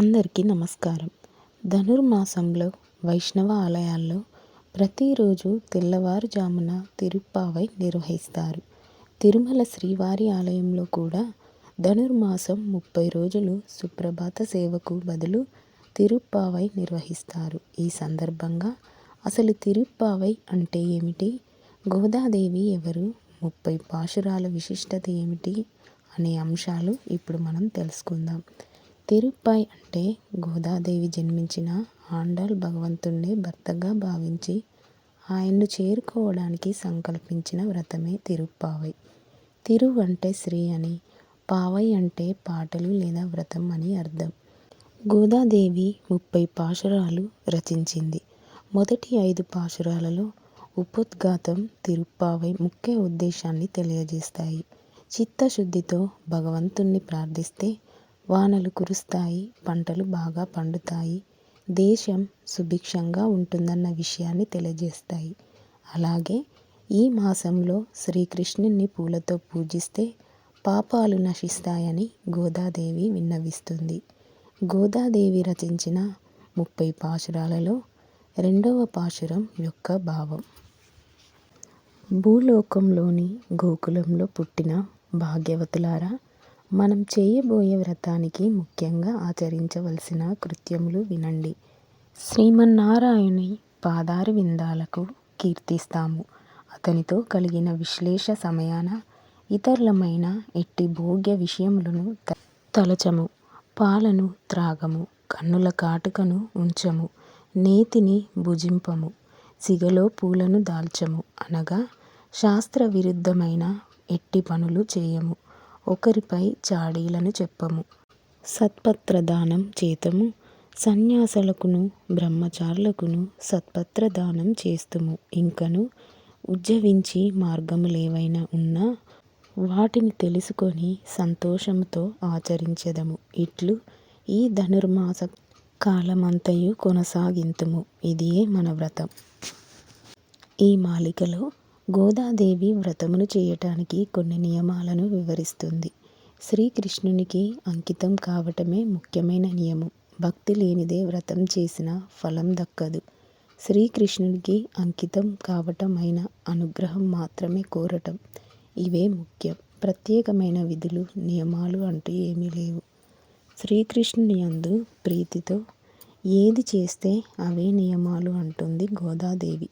అందరికీ నమస్కారం. ధనుర్మాసంలో వైష్ణవ ఆలయాల్లో ప్రతిరోజు తెల్లవారుజామున తిరుప్పావై నిర్వహిస్తారు. తిరుమల శ్రీవారి ఆలయంలో కూడా ధనుర్మాసం ముప్పై రోజులు సుప్రభాత సేవకు బదులు తిరుప్పావై నిర్వహిస్తారు. ఈ సందర్భంగా అసలు తిరుప్పావై అంటే ఏమిటి? గోదాదేవి ఎవరు? ముప్పై పాశురాల విశిష్టత ఏమిటి? అనే అంశాలు ఇప్పుడు మనం తెలుసుకుందాం. తిరుప్పాయ్ అంటే గోదాదేవి జన్మించిన ఆండాళ్ భగవంతుణ్ణి భర్తగా భావించి ఆయన్ను చేరుకోవడానికి సంకల్పించిన వ్రతమే తిరుప్పావై. తిరు అంటే శ్రీ అని పావై అంటే పాటలు లేదా వ్రతం అని అర్థం. గోదాదేవి ముప్పై పాశురాలు రచించింది. మొదటి ఐదు పాశురాలలో ఉపోద్ఘాతం తిరుప్పావై ముఖ్య ఉద్దేశాన్ని తెలియజేస్తాయి. చిత్తశుద్ధితో భగవంతుణ్ణి ప్రార్థిస్తే వానలు కురుస్తాయి పంటలు బాగా పండుతాయి దేశం సుభిక్షంగా ఉంటుందన్న విషయాన్ని తెలియజేస్తాయి. అలాగే ఈ మాసంలో శ్రీకృష్ణుని పూలతో పూజిస్తే పాపాలు నశిస్తాయని గోదాదేవి విన్నవిస్తుంది. గోదాదేవి రచించిన ముప్పై పాశురాలలో రెండవ పాశురం యొక్క భావం. భూలోకంలోని గోకులంలో పుట్టిన భాగ్యవతులారా మనం చేయబోయే వ్రతానికి ముఖ్యంగా ఆచరించవలసిన కృత్యములు వినండి. శ్రీమన్నారాయణి పాదారి విందాలకు కీర్తిస్తాము. అతనితో కలిగిన విశ్లేష సమయాన ఇతరులమైన ఎట్టి భోగ్య విషయములను తలచము. పాలను త్రాగము. కన్నుల కాటుకను ఉంచము. నేతిని భుజింపము. సిగలో పూలను దాల్చము. అనగా శాస్త్ర విరుద్ధమైన ఎట్టి పనులు చేయము. ఒకరిపై చాడీలను చెప్పము. సత్పత్రదానం చేతము. సన్యాసులకును బ్రహ్మచారులకును సత్పత్రదానం చేస్తుము. ఇంకను ఉజ్జవించి మార్గములేవైనా ఉన్నా వాటిని తెలుసుకొని సంతోషముతో ఆచరించెదము. ఇట్లు ఈ ధనుర్మాస కాలమంతయు కొనసాగింతుము. ఇదియే మన వ్రతం. ఈ మాలికలో గోదాదేవి వ్రతమును చేయటానికి కొన్ని నియమాలను వివరిస్తుంది. శ్రీకృష్ణునికి అంకితం కావటమే ముఖ్యమైన నియమం. భక్తి లేనిదే వ్రతం చేసిన ఫలం దక్కదు. శ్రీకృష్ణునికి అంకితం కావటమైన అనుగ్రహం మాత్రమే కోరటం. ఇవే ముఖ్యం. ప్రత్యేకమైన విధులు నియమాలు అంటూ ఏమీ లేవు. శ్రీకృష్ణుని యందు ప్రీతితో ఏది చేస్తే అవే నియమాలు అంటుంది గోదాదేవి.